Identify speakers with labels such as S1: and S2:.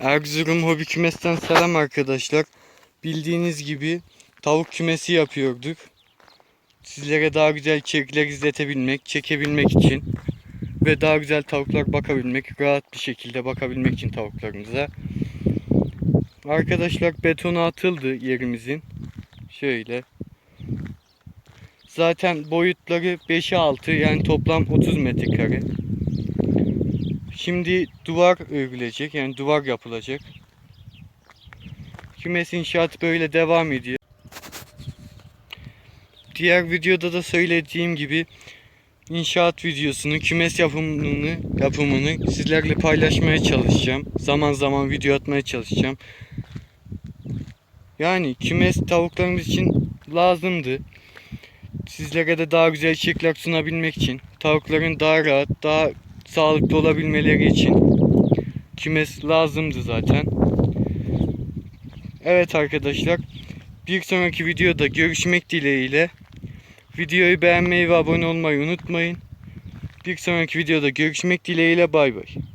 S1: Erzurum Hobi Kümes'ten selam arkadaşlar. Bildiğiniz gibi tavuk kümesi yapıyorduk. Sizlere daha güzel içerikler izletebilmek, çekebilmek için ve daha güzel tavuklar bakabilmek, rahat bir şekilde bakabilmek için tavuklarımıza. Arkadaşlar betona atıldı yerimizin. Şöyle. Zaten boyutları 5'e 6 yani toplam 30 metrekare. Şimdi duvar örülecek yani duvar yapılacak. Kümes inşaatı böyle devam ediyor. Diğer videoda da söylediğim gibi inşaat videosunu, kümes yapımını, yapımını sizlerle paylaşmaya çalışacağım. Zaman zaman video atmaya çalışacağım. Yani kümes tavuklarımız için lazımdı. Sizlere de daha güzel içerikler sunabilmek için, tavukların daha rahat, daha sağlıklı olabilmeleri için kümes lazımdı zaten. Evet arkadaşlar, bir sonraki videoda görüşmek dileğiyle. Videoyu beğenmeyi ve abone olmayı unutmayın. Bir sonraki videoda görüşmek dileğiyle bay bay.